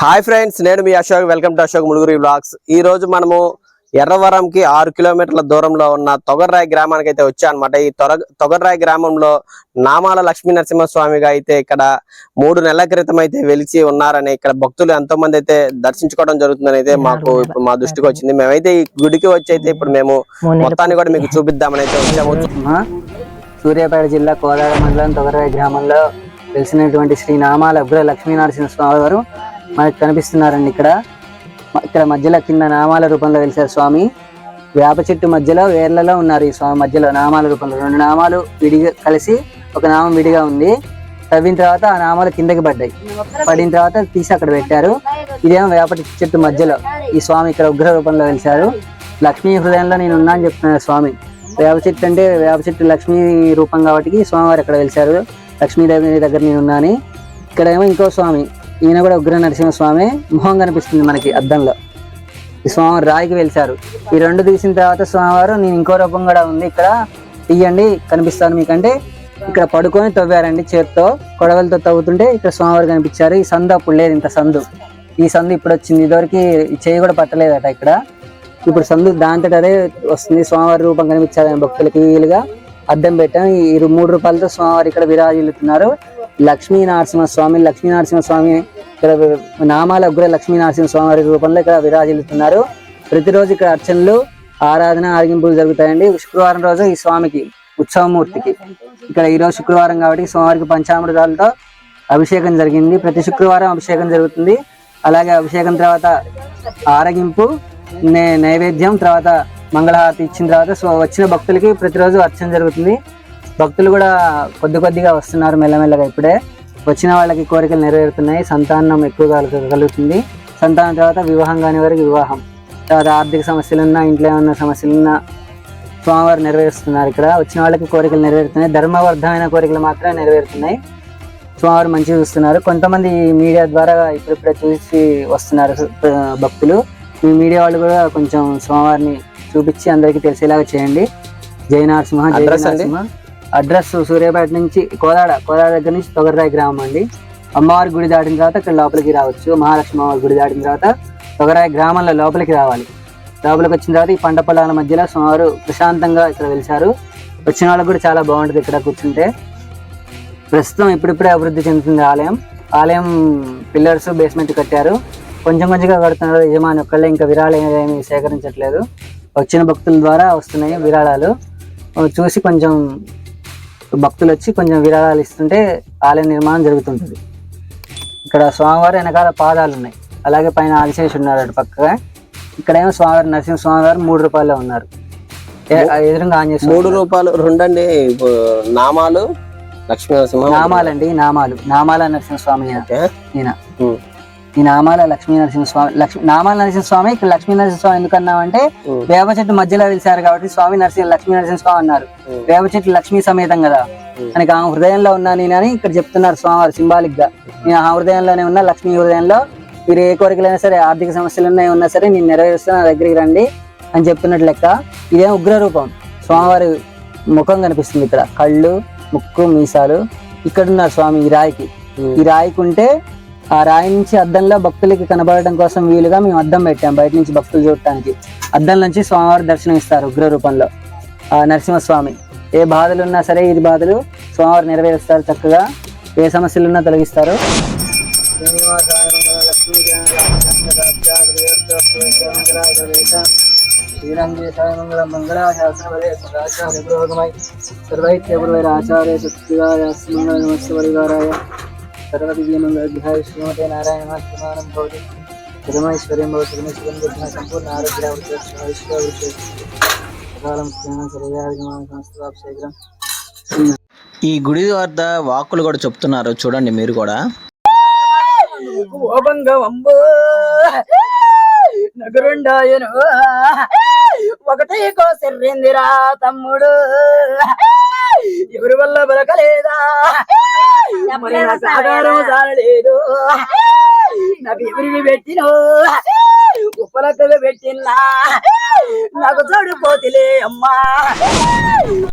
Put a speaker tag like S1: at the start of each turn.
S1: Hi friends నేను మీ Ashok. Welcome to Ashok Muluguri blogs ఈ రోజు మనము ఎర్రవరంకి ఆరు కిలోమీటర్ల దూరంలో ఉన్న తొగర్రాయి గ్రామానికి అయితే వచ్చా అనమాట ఈ తొర తొగర్రాయి గ్రామంలో నామాల లక్ష్మీ నరసింహస్వామిగా అయితే ఇక్కడ మూడు నెలల క్రితం అయితే వెలిచి ఉన్నారని ఇక్కడ భక్తులు ఎంతో మంది అయితే దర్శించుకోవడం జరుగుతుందని అయితే మాకు ఇప్పుడు మా దృష్టికి వచ్చింది. మేమైతే ఈ గుడికి వచ్చి అయితే ఇప్పుడు మేము మొత్తాన్ని కూడా మీకు చూపిద్దామని అయితే వచ్చాము.
S2: సూర్యాపేట జిల్లా కోదాడ మండలం తొగరాయి గ్రామంలో తెలిసినటువంటి శ్రీ నామాల ఉగ్ర లక్ష్మీనరసింహ స్వామి వారు మనకు కనిపిస్తున్నారండి ఇక్కడ. ఇక్కడ మధ్యలో కింద నామాల రూపంలో వెలిసారు స్వామి. వేప చెట్టు మధ్యలో వేర్లలో ఉన్నారు ఈ స్వామి మధ్యలో నామాల రూపంలో. రెండు నామాలు విడిగా కలిసి ఒక నామం విడిగా ఉంది. తవ్విన తర్వాత ఆ నామాలు కిందకి పడ్డాయి. పడిన తర్వాత తీసి అక్కడ పెట్టారు. ఇదేమో వేప చెట్టు మధ్యలో ఈ స్వామి ఇక్కడ ఉగ్ర రూపంలో వెలిసారు. లక్ష్మీ హృదయంలో నేను ఉన్నా అని చెప్తున్నాను స్వామి. వేప చెట్టు అంటే వేప చెట్టు లక్ష్మీ రూపం కాబట్టి స్వామివారు అక్కడ వెలిసారు. లక్ష్మీదేవి దగ్గర నేను ఉన్నాను. ఇక్కడ ఏమో ఇంకో స్వామి. ఈయన కూడా ఉగ్ర నరసింహ స్వామి మొహం కనిపిస్తుంది మనకి అద్దంలో. ఈ స్వామివారు రాయికి వెలిసారు ఈ రెండు తీసిన తర్వాత స్వామివారు నేను ఇంకో రూపం కూడా ఉంది ఇక్కడ. తీయండి కనిపిస్తాను మీకంటే. ఇక్కడ పడుకొని తవ్వారండి చేత్తో. కొడవలతో తవ్వుతుంటే ఇక్కడ స్వామివారు కనిపించారు. ఈ సందు అప్పుడు లేదు ఇంత సందు. ఈ సందు ఇప్పుడు వచ్చింది. ఇదివరకు చేయి కూడా పట్టలేదట ఇక్కడ. ఇప్పుడు సందు దాంతట అదే వస్తుంది. స్వామివారి రూపం కనిపించారు భక్తులకి వీలుగా అద్దం పెట్టాం. ఈ మూడు రూపాయలతో స్వామివారు ఇక్కడ విరాజిల్లుతున్నారు. లక్ష్మీ స్వామి లక్ష్మీ స్వామి ఇక్కడ నామాల ఉగ్ర లక్ష్మీ నరసింహ వారి రూపంలో ఇక్కడ విరాజిల్లుతున్నారు. ప్రతిరోజు ఇక్కడ అర్చనలు ఆరాధన ఆరగింపులు జరుగుతాయండి. శుక్రవారం రోజు ఈ స్వామికి ఉత్సవమూర్తికి. ఇక్కడ ఈరోజు శుక్రవారం కాబట్టి స్వామివారికి పంచామృతాలతో అభిషేకం జరిగింది. ప్రతి శుక్రవారం అభిషేకం జరుగుతుంది. అలాగే అభిషేకం తర్వాత ఆరగింపు నే- నైవేద్యం తర్వాత మంగళహారతి ఇచ్చిన తర్వాత సో వచ్చిన భక్తులకి ప్రతిరోజు అర్చన జరుగుతుంది. భక్తులు కూడా కొద్ది కొద్దిగా వస్తున్నారు మెల్లమెల్లగా ఇప్పుడే. వచ్చిన వాళ్ళకి కోరికలు నెరవేరుతున్నాయి. సంతానం ఎక్కువగా కలుగు- కలుగుతుంది. సంతానం తర్వాత వివాహం కాని వారికి వివాహం. తర్వాత ఆర్థిక సమస్యలున్నా ఇంట్లో ఏమన్నా సమస్యలున్నా స్వామివారు నెరవేరుస్తున్నారు ఇక్కడ. వచ్చిన వాళ్ళకి కోరికలు నెరవేరుతున్నాయి. ధర్మవర్ధమైన కోరికలు మాత్రమే నెరవేరుతున్నాయి. స్వామివారు మంచిగా చూస్తున్నారు. కొంతమంది మీడియా ద్వారా ఇప్పుడిప్పుడే చూసి వస్తున్నారు భక్తులు. మీ మీడియా వాళ్ళు కూడా కొంచెం స్వామివారిని చూపించి అందరికీ తెలిసేలాగా చేయండి. జై నరసింహ జై
S1: Address అండి?
S2: నరసింహ. అడ్రస్ సూర్యాపేట నుంచి కోదాడ కోదాడ దగ్గర నుంచి తొగరరాయి గ్రామం అండి. అమ్మవారి గుడి దాటిన తర్వాత ఇక్కడ లోపలికి రావచ్చు. మహాలక్ష్మి అమ్మవారి గుడి దాటిన తర్వాత తొగరాయి గ్రామంలో లోపలికి రావాలి. లోపలికి వచ్చిన తర్వాత ఈ పంట పొలాల మధ్యలో సుమారు ప్రశాంతంగా ఇక్కడ వెలిశారు. వచ్చిన వాళ్ళకి కూడా చాలా బాగుంటుంది ఇక్కడ కూర్చుంటే. ప్రస్తుతం ఇప్పుడిప్పుడే అభివృద్ధి చెందుతుంది ఆలయం. ఆలయం పిల్లర్స్ బేస్మెంట్ కట్టారు. కొంచెం కొంచెంగా కడుతున్నారు. యజమాని ఒక్కళ్ళే ఇంకా విరాళాలు ఏమీ సేకరించట్లేదు. వచ్చిన భక్తుల ద్వారా వస్తున్నాయి విరాళాలు. చూసి కొంచెం భక్తులు వచ్చి కొంచెం విరాళాలు ఇస్తుంటే ఆలయ నిర్మాణం జరుగుతుంటుంది. ఇక్కడ స్వామివారి వెనకాల పాదాలు ఉన్నాయి. అలాగే పైన ఆదిశేషి ఉన్నారు అటు పక్కగా. ఇక్కడేమో స్వామివారి నరసింహ స్వామివారు మూడు రూపాయలు ఉన్నారు. ఎదురుగా ఆంజనేయ
S1: మూడు రూపాయలు రెండండి నామాలు లక్ష్మీ నరసింహ
S2: నామాలండి నామాలు. నామాల నరసింహస్వామి ఈయన. ఈ నామాల లక్ష్మీ నరసింహస్వామి లక్ష్మీ నామాల నరసింహస్వామి ఇక్కడ లక్ష్మీ నరసింహస్వామి ఎందుకు అన్నామంటే
S1: ఉమ్.
S2: వేప చెట్టు మధ్యలో వెలిసారు కాబట్టి స్వామి నరసింహ లక్ష్మీ నరసింహస్వామి అన్నారు. వేప చెట్టు లక్ష్మీ సమేతం కదా. మనకి ఆమె హృదయంలో ఉన్నా నేనని ఇక్కడ చెప్తున్నారు స్వామివారు సింబాలిక్గా నేను ఆ హృదయంలోనే ఉన్నా లక్ష్మీ హృదయంలో మీరు ఏ కోరికలైనా సరే ఆర్థిక సమస్యలు ఉన్నాయి ఉన్నా సరే నేను నెరవేరుస్తున్నా నా దగ్గరికి రండి అని చెప్తున్నట్టు లెక్క ఇదేం ఉగ్ర రూపం స్వామివారి ముఖం కనిపిస్తుంది ఇక్కడ కళ్ళు ముక్కు మీసాలు ఇక్కడ ఉన్నారు స్వామి ఈ రాయికి. ఈ రాయికి ఉంటే ఆ రాయి నుంచి అద్దంలో భక్తులకి కనబడడం కోసం వీలుగా మేము అద్దం పెట్టాం బయట నుంచి భక్తులు చూడటానికి. అద్దం నుంచి స్వామివారి దర్శనం ఇస్తారు ఉగ్ర రూపంలో. ఆ నరసింహస్వామి. ఏ బాధలు ఉన్నా సరే ఇది బాధలు స్వామివారు నెరవేరుస్తారు చక్కగా. ఏ సమస్యలు ఉన్నా తొలగిస్తారు. ఆచార్య సత్యగాయ మంగళ నమస్తే పరివారాయ. శ్రీమతే నారాయణ మాత్రమానం భవతి పరమేశ్వర్యం భవతి సంపూర్ణ
S3: ఈ గుడి వద్ద వాక్కులు కూడా చెప్తున్నారు. చూడండి మీరు కూడా.
S2: నగరుండాయను. ఒకటే కోసెర్రిందిరా తమ్ముడు. ఎవరి వల్ల బలకలేదా మరి నా సాగారం సారలేదు. నాకు ఎవరివి పెట్టినో. పెట్టినా నాకు చడిపోతిలే అమ్మా.